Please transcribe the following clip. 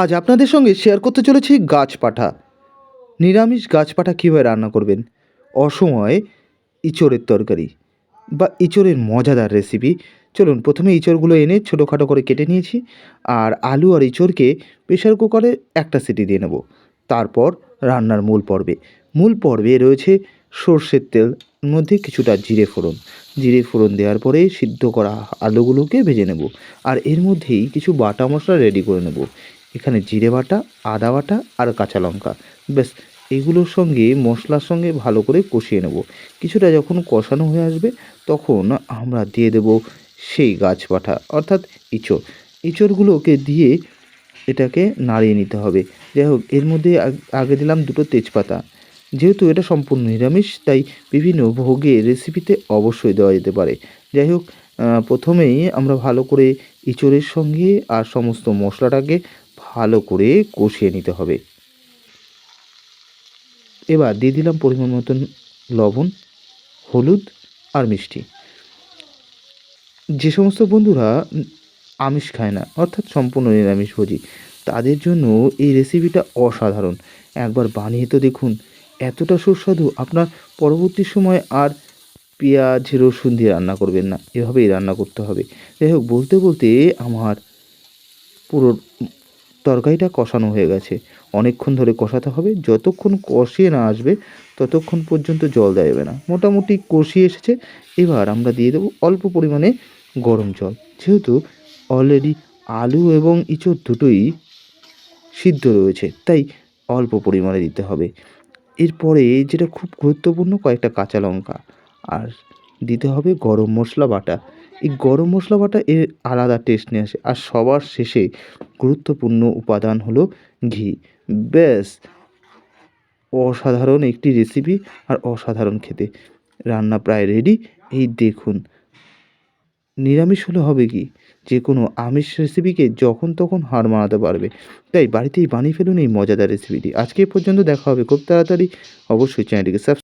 আজ আপনাদের সঙ্গে শেয়ার করতে চলেছি গাছ পাঠা নিরামিষ গাছ পাঠা কীভাবে রান্না করবেন? অসময়ে ইঁচড়ের তরকারি বা ইঁচড়ের মজাদার রেসিপি চলুন, প্রথমে ইঁচড়গুলো এনে ছোটোখাটো করে কেটে নিয়েছি আর আলু আর ইঁচড়কে প্রেশার কুকারে একটা সিটি দিয়ে নেব। তারপর রান্নার মূল পর্বে। মূল পর্বে রয়েছে সর্ষের তেল মধ্যে কিছুটা জিরে ফোড়ন। জিরে ফোড়ন দেওয়ার পরে সিদ্ধ করা আলুগুলোকে ভেজে নেব। আর এর মধ্যেই কিছু বাটা মশলা রেডি করে নেব। এখানে জিরে বাটা, আদা বাটা আর কাঁচা লঙ্কা। ব্যাস, এগুলোর সঙ্গে মশলার সঙ্গে ভালো করে কষিয়ে নেব। কিছুটা যখন কষানো হয়ে আসবে, তখন আমরা দিয়ে দেব সেই গাছ পাঠা অর্থাৎ ইঁচড়। ইঁচড়গুলোকে দিয়ে এটাকে নাড়িয়ে নিতে হবে। যাই হোক, এর মধ্যে আগে দিলাম দুটো তেজপাতা। যেহেতু এটা সম্পূর্ণ নিরামিষ, তাই বিভিন্ন ভোগে রেসিপিতে অবশ্যই দেওয়া যেতে পারে। যাই হোক প্রথমেই আমরা ভালো করে ইঁচড়ের সঙ্গে আর সমস্ত মশলাটাকে ভালো করে কষিয়ে নিতে হবে। এবার দিয়ে দিলাম পরিমাণ মতন লবণ, হলুদ আর মিষ্টি। যে সমস্ত বন্ধুরা আমিষ খায় না, অর্থাৎ সম্পূর্ণ নিরামিষ নিরামিষভোজী তাদের জন্য এই রেসিপিটা অসাধারণ। একবার বানিয়ে তো দেখুন, এতটা সুস্বাদু, আপনার পরবর্তী সময় আর পেঁয়াজ, রসুন দিয়ে রান্না করবেন না। এভাবেই রান্না করতে হবে। যাই হোক, বলতে বলতে আমার পুরো তরকারিটা কষানো হয়ে গেছে। অনেকক্ষণ ধরে কষাতে হবে, যতক্ষণ কষিয়ে না আসবে, ততক্ষণ পর্যন্ত জল দেওয়া যাবে না। মোটামুটি কষিয়ে এসেছে, এবার আমরা দিয়ে দেবো অল্প পরিমাণে গরম জল। যেহেতু অলরেডি আলু এবং ইঁচড় দুটোই সিদ্ধ রয়েছে, তাই অল্প পরিমাণে দিতে হবে। এরপরে যেটা খুব গুরুত্বপূর্ণ কয়েকটা কাঁচা লঙ্কা, আর দিতে হবে গরম মশলা বাটা। এই গরম মশলা বাটা এর আলাদা টেস্ট নিয়ে আসে। আর সবার শেষে গুরুত্বপূর্ণ উপাদান হলো ঘি। ব্যাস, অসাধারণ একটি রেসিপি আর অসাধারণ খেতে। রান্না প্রায় রেডি এই দেখুন। নিরামিষ হলে হবে কি? যে কোনো আমিষ রেসিপিকে যখন তখন হার মানাতে পারবে। তাই বাড়িতেই বানিয়ে ফেলুন এই মজাদার রেসিপিটি আজকে পর্যন্ত দেখা হবে খুব তাড়াতাড়ি। অবশ্যই চ্যানেলটিকে সাবস্ক্রাইব